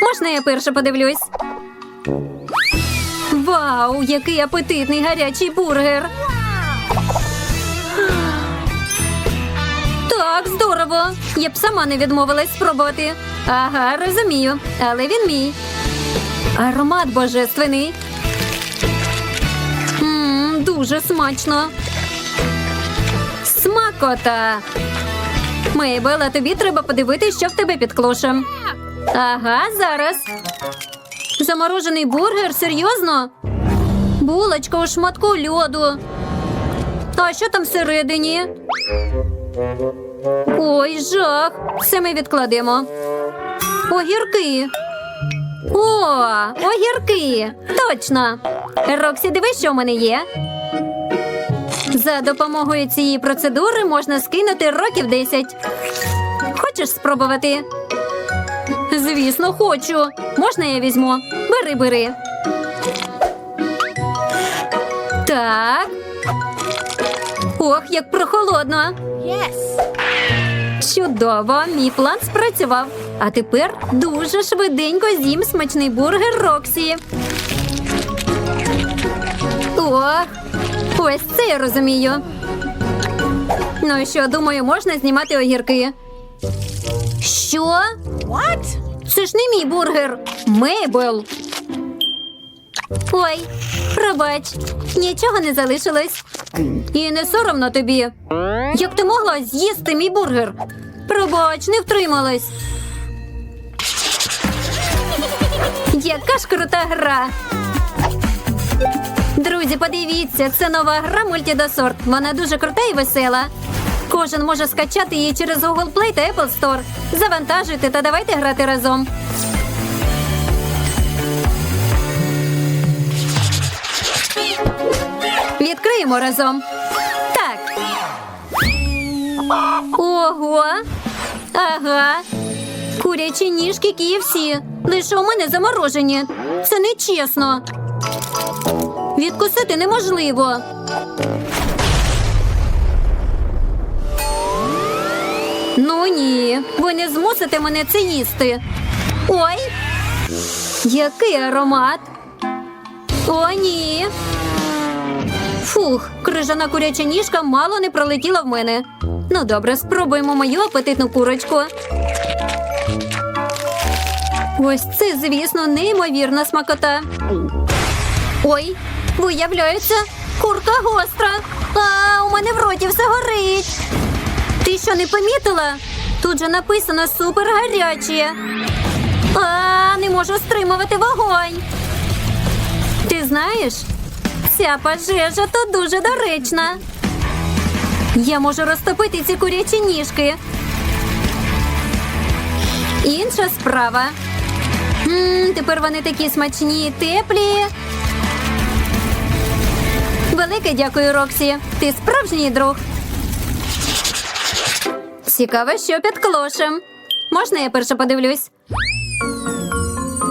Можна я перше подивлюсь? Вау, який апетитний гарячий бургер! Так, здорово. Я б сама не відмовилась спробувати. Ага, розумію, але він мій. Аромат божественний. Мм, дуже смачно. Смакота. Мейбел, тобі треба подивитися, що в тебе під клошем. Ага, зараз. Заморожений бургер? Серйозно? Булочка у шматку льоду. А що там всередині? Ой, жах. Все ми відкладемо. Огірки. О, огірки. Точно. Роксі, дивись, що в мене є. За допомогою цієї процедури можна скинути років 10. Хочеш спробувати? Звісно, хочу. Можна я візьму? Бери, бери. Так. Ох, як прохолодно. Чудово, мій план спрацював. А тепер дуже швиденько з'їм смачний бургер Роксі. Ох, ось це я розумію. Ну і що, думаю, можна знімати огірки. Що? What? Це ж не мій бургер. Мейбл. Ой, пробач, нічого не залишилось. І не соромно тобі. Як ти могла з'їсти мій бургер? Пробач, не втрималась. Яка ж крута гра. Друзі, подивіться, це нова гра Мультідосорт. Вона дуже крута і весела. Кожен може скачати її через Google Play та Apple Store. Завантажуйте та давайте грати разом. Відкриємо разом. Так. Ого. Ага. Курячі ніжки KFC. Лише у мене заморожені. Це нечесно. Відкусити неможливо. Ну ні, ви не змусите мене це їсти. Ой, який аромат. О, ні. Фух, крижана куряча ніжка мало не пролетіла в мене. Ну добре, спробуємо мою апетитну курочку. Ось це, звісно, неймовірна смакота. Ой, виявляється, курка гостра. А у мене в роті все горить. Ти що не помітила? Тут же написано супер гаряче. А, не можу стримувати вогонь. Ти знаєш, ця пожежа тут дуже доречна. Я можу розтопити ці курячі ніжки. Інша справа. м тепер вони такі смачні і теплі. Велике дякую, Роксі. Ти справжній друг. Цікаво, що під клошем. Можна я перше подивлюсь?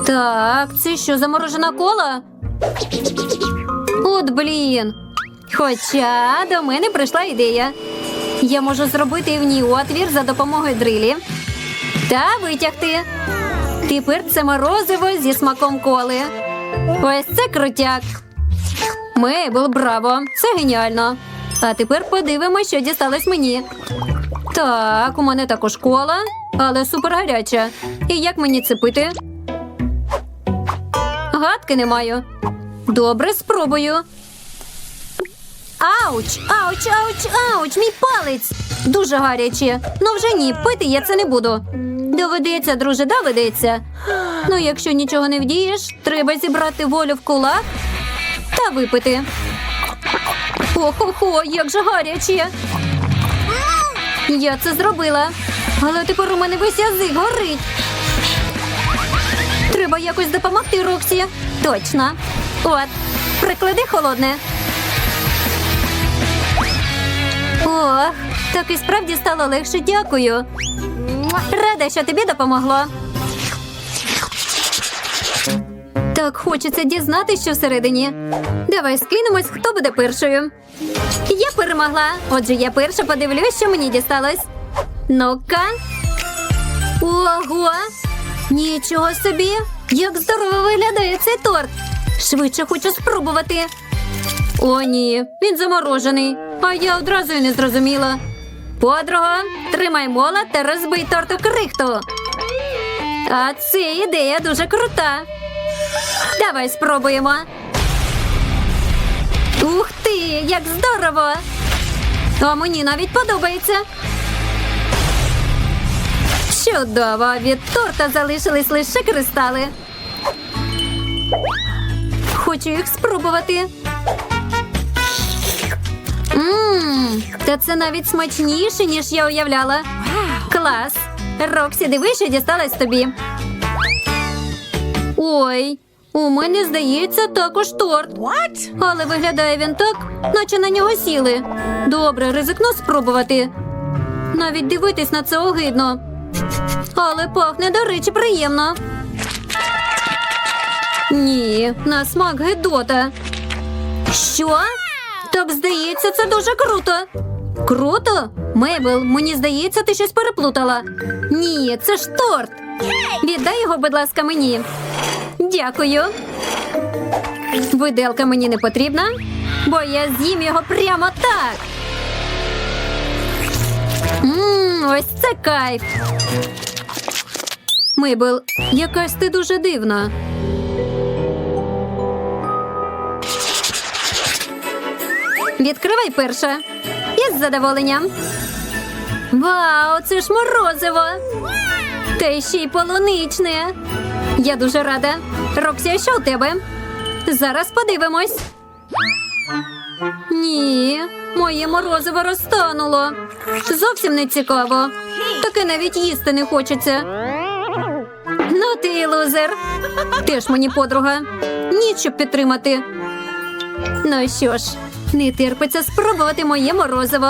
Так, це що, заморожена кола? От блін. Хоча до мене прийшла ідея. Я можу зробити в ній отвір за допомогою дрилі та витягти. Тепер це морозиво зі смаком коли. Ось це крутяк. Мейбл, браво! Це геніально. А тепер подивимось, що дісталось мені. Так, у мене також кола, але супер гаряча. І як мені це пити? Гадки не маю. Добре, спробую. Ауч, ауч, ауч, ауч, мій палець. Дуже гаряче. Ну вже ні, пити я це не буду. Доведеться, друже, доведеться. Ну, якщо нічого не вдієш, треба зібрати волю в кулак та випити. Охо-хо, як же гаряче. Я це зробила. Але тепер у мене весь язик горить. Треба якось допомогти Роксі. Точно. От, приклади холодне. Ох, так і справді стало легше. Дякую. Рада, що тобі допомогло. Так хочеться дізнатися, що всередині. Давай скинемось, хто буде першою. Я перемогла. Отже, я перша подивлюсь, що мені дісталось. Ну-ка. Ого! Нічого собі! Як здорово виглядає цей торт! Швидше хочу спробувати. О, ні, він заморожений, а я одразу й не зрозуміла. Подруга, тримай мола та розбий торт у крихту. А це ідея дуже крута. Давай спробуємо. Ух ти, як здорово! А мені навіть подобається. Чудово! Від торта залишились лише кристали. Хочу їх спробувати. Ммм, та це навіть смачніше, ніж я уявляла. Клас! Роксі, диви, що дісталась тобі. Ой, у мене здається також торт. What? Але виглядає він так, наче на нього сіли. Добре, ризикну спробувати. Навіть дивитись на це огидно. Але пахне, до речі, приємно. Ні, на смак гидота. Що? Так здається, це дуже круто. Круто? Мейбл, мені здається, ти щось переплутала. Ні, це ж торт. Віддай його, будь ласка, мені. Дякую. Виделка мені не потрібна, бо я з'їм його прямо так. Мм, ось це кайф. Мейбл, якась ти дуже дивна. Відкривай перша. Із задоволенням. Вау, це ж морозиво. Та ще й полуничне. Я дуже рада. Роксі, що у тебе? Зараз подивимось. Ні, моє морозиво розтануло. Зовсім не цікаво. Таке навіть їсти не хочеться. Ну ти лузер. Теж мені подруга. Ніч щоб підтримати. Ну що ж, не терпиться спробувати моє морозиво.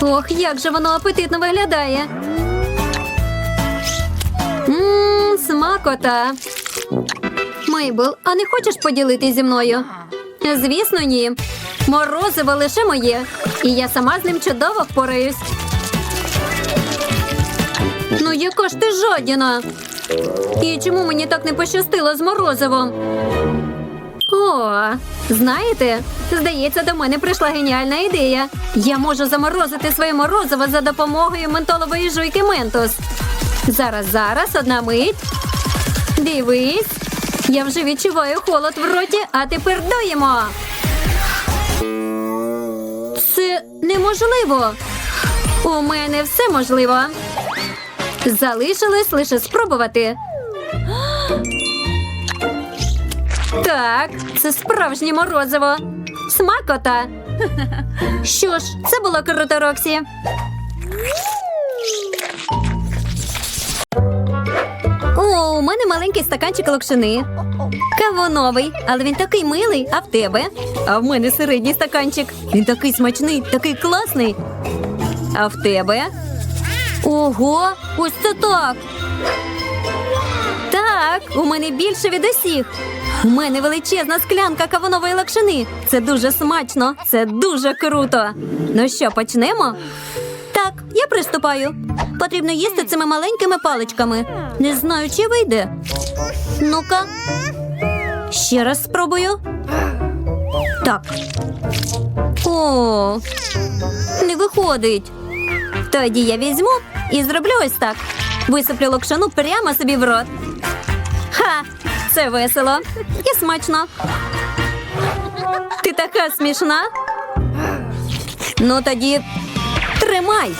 Ох, як же воно апетитно виглядає. Смакота. Мейбл, а не хочеш поділитись зі мною? Звісно, ні. Морозиво лише моє, і я сама з ним чудово впораюсь. Ну, яка ж ти жадіна? І чому мені так не пощастило з морозивом? О, знаєте, здається, до мене прийшла геніальна ідея. Я можу заморозити своє морозиво за допомогою ментолової жуйки Ментос. Зараз, зараз, одна мить. Дивись. Я вже відчуваю холод в роті, а тепер дуємо. Це неможливо. У мене все можливо. Залишилось лише спробувати. Так, це справжнє морозиво. Смакота. Що ж, це було круто, Роксі. У мене маленький стаканчик локшини. Кавуновий, але він такий милий, а в тебе? А в мене середній стаканчик. Він такий смачний, такий класний. А в тебе? Ого, ось це так. Так, у мене більше від усіх. У мене величезна склянка кавунової лакшини. Це дуже смачно, це дуже круто. Ну що, почнемо? Приступаю. Потрібно їсти цими маленькими паличками. Не знаю, чи вийде. Ну-ка. Ще раз спробую. Так. О, не виходить. Тоді я візьму і зроблю ось так. Висиплю локшину прямо собі в рот. Ха! Це весело і смачно. Ти така смішна. Ну тоді тримай.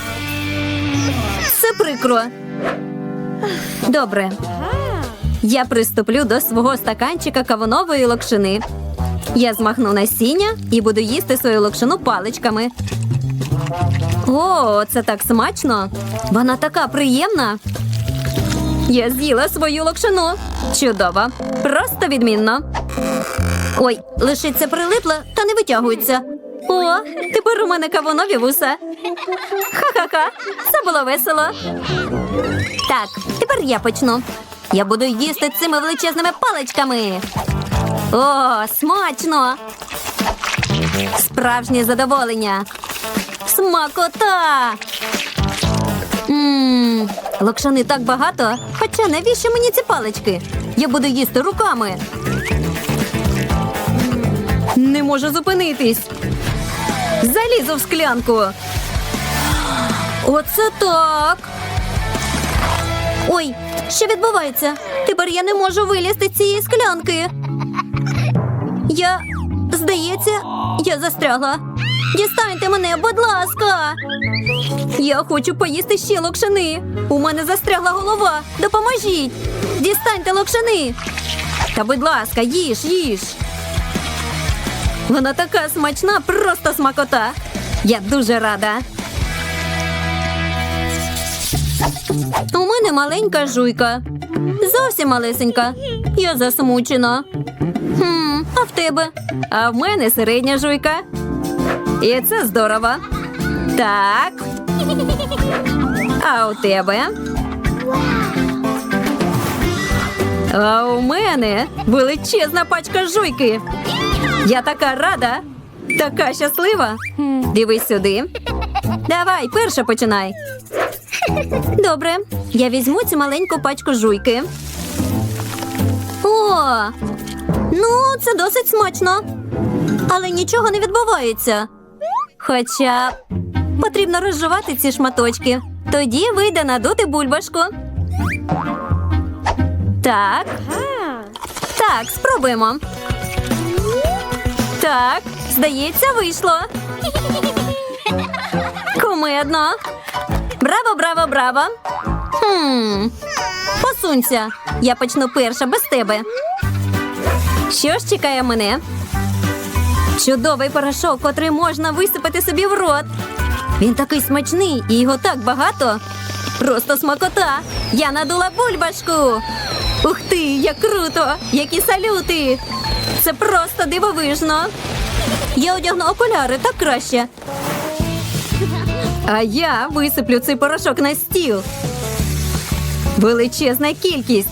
Прикро. Добре. Я приступлю до свого стаканчика кавунової локшини. Я змахну насіння і буду їсти свою локшину паличками. О, це так смачно. Вона така приємна. Я з'їла свою локшину. Чудово. Просто відмінно. Ой, лишиться прилипла та не витягується. О, тепер у мене кавунові вуса. Ха-ха-ха. Це було весело. Так, тепер я почну. Я буду їсти цими величезними паличками. О, смачно! Справжнє задоволення. Смакота! Ммм, Локшани так багато. Хоча навіщо мені ці палички? Я буду їсти руками. Не можу зупинитись. Залізу в склянку. Оце так. Ой, що відбувається? Тепер я не можу вилізти з цієї склянки. Я, здається, я застрягла. Дістаньте мене, будь ласка. Я хочу поїсти ще локшини. У мене застрягла голова. Допоможіть. Дістаньте локшини. Та будь ласка, їж, їж. Вона така смачна, просто смакота. Я дуже рада. У мене маленька жуйка. Зовсім малесенька. Я засмучена. Хм, а в тебе? А в мене середня жуйка. І це здорово. Так. А у тебе? А у мене величезна пачка жуйки. Я така рада, така щаслива. Дивись сюди. Давай, перша починай. Добре, я візьму цю маленьку пачку жуйки. О, ну це досить смачно. Але нічого не відбувається. Хоча потрібно розжувати ці шматочки. Тоді вийде надути бульбашку. Так. Так, спробуємо. Так, здається, вийшло. Кумедно. Браво, браво, браво. Хм. Посунься. Я почну перша без тебе. Що ж чекає мене? Чудовий порошок, котрий можна висипати собі в рот. Він такий смачний і його так багато. Просто смакота. Я надула бульбашку. Ух ти, як круто! Які салюти! Це просто дивовижно. Я одягну окуляри так краще. А я висиплю цей порошок на стіл. Величезна кількість.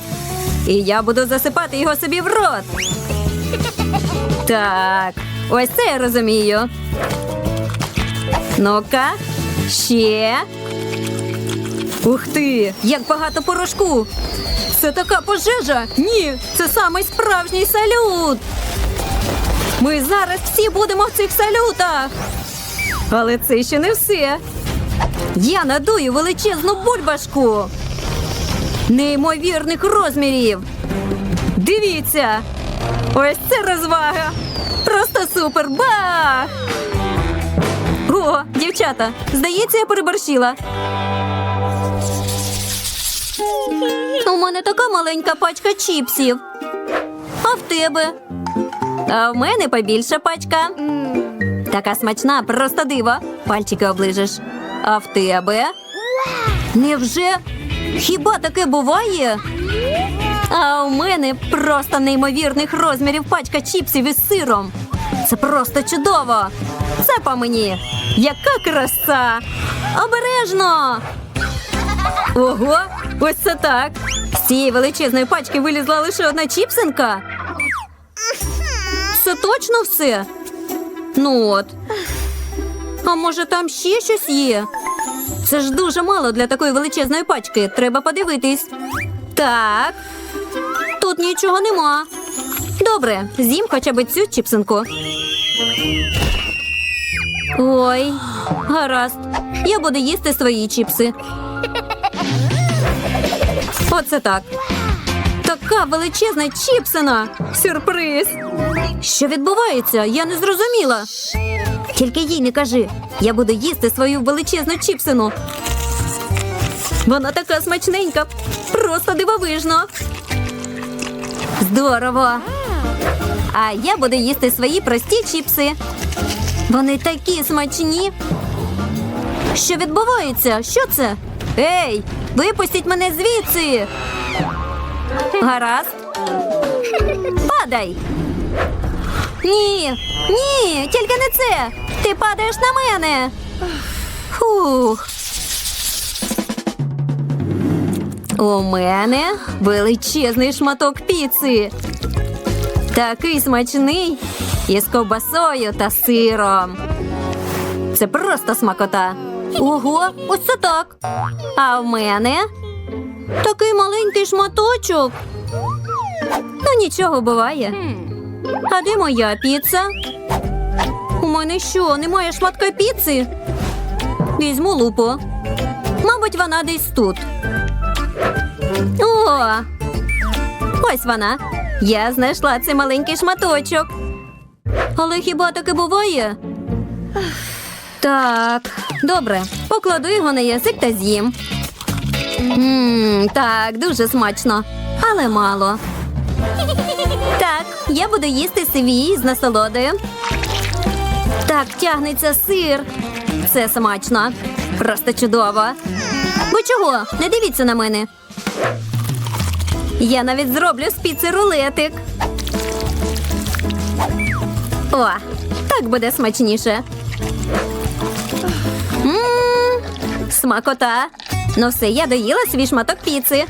І я буду засипати його собі в рот. Так, ось це я розумію. Ну-ка, ще. Ух ти, як багато порошку. Це така пожежа. Ні, це самий справжній салют. Ми зараз всі будемо в цих салютах. Але це ще не все. Я надую величезну бульбашку. Неймовірних розмірів. Дивіться. Ось це розвага. Просто супер. Бах! О, дівчата, здається, я переборщила. Мене така маленька пачка чіпсів. А в тебе? А в мене побільша пачка. Така смачна, просто диво. Пальчики оближеш. А в тебе? Невже? Хіба таке буває? А у мене просто неймовірних розмірів пачка чіпсів із сиром. Це просто чудово. Це по мені. Яка краса! Обережно! Ого, ось це так. З цієї величезної пачки вилізла лише одна чіпсинка. Це точно все? Ну от. А може там ще щось є? Це ж дуже мало для такої величезної пачки. Треба подивитись. Так. Тут нічого нема. Добре, з'їм хоча б цю чіпсинку. Ой, гаразд. Я буду їсти свої чіпси. Оце так. Така величезна чіпсина. Сюрприз. Що відбувається? Я не зрозуміла. Тільки їй не кажи. Я буду їсти свою величезну чіпсину. Вона така смачненька, просто дивовижно. Здорово. А я буду їсти свої прості чіпси. Вони такі смачні. Що відбувається? Що це? Ей, випустіть мене звідси. Гаразд. Падай. Ні, ні, тільки не це. Ти падаєш на мене. Фух. У мене величезний шматок піци. Такий смачний із ковбасою та сиром. Це просто смакота. Ого, ось так. А в мене Такий маленький шматочок. Ну, нічого буває. А де моя піца? У мене що, немає шматка піци? Візьму лупу. Мабуть, вона десь тут. О! Ось вона. Я знайшла цей маленький шматочок. Але хіба таке буває? Так, добре. Покладу його на язик та з'їм. Ммм, так, дуже смачно, але мало. Так, я буду їсти свій з насолодою. Так, тягнеться сир. Це смачно. Просто чудово. Ви чого? Не дивіться на мене. Я навіть зроблю з піци рулетик. О, так буде смачніше. Мм, смакота. Ну все, я доїла свій шматок піци.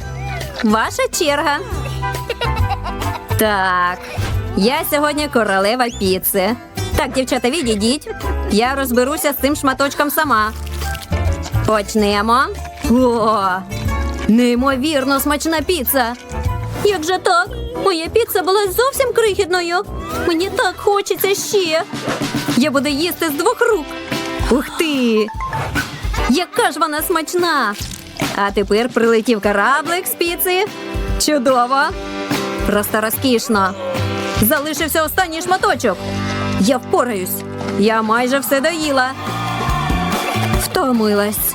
Ваша черга. Так, я сьогодні королева піци. Так, дівчата, відійдіть. Я розберуся з цим шматочком сама. Почнемо. О, неймовірно смачна піца. Як же так? Моя піца була зовсім крихітною. Мені так хочеться ще. Я буду їсти з двох рук. Ух ти! Яка ж вона смачна! А тепер прилетів кораблик з піци. Чудово! Просто розкішно. Залишився останній шматочок. Я впораюсь. Я майже все доїла. Втомилась.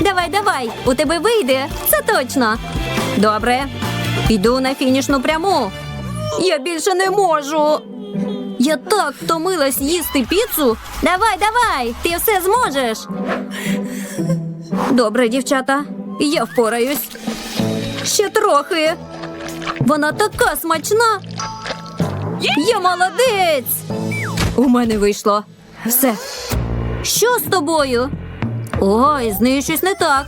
Давай, давай, у тебе вийде. Це точно. Добре. Йду на фінішну пряму. Я більше не можу. Я так втомилась їсти піцу. Давай, давай, ти все зможеш. Добре, дівчата, я впораюсь. Ще трохи. Вона така смачна. Я молодець. У мене вийшло. Все. Що з тобою? Ой, з нею щось не так.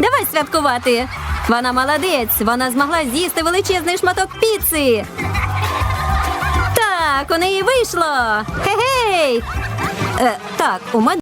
Давай святкувати. Вона молодець. Вона змогла з'їсти величезний шматок піци. Так, у неї вийшло. Хе-гей. Е, так, у мене.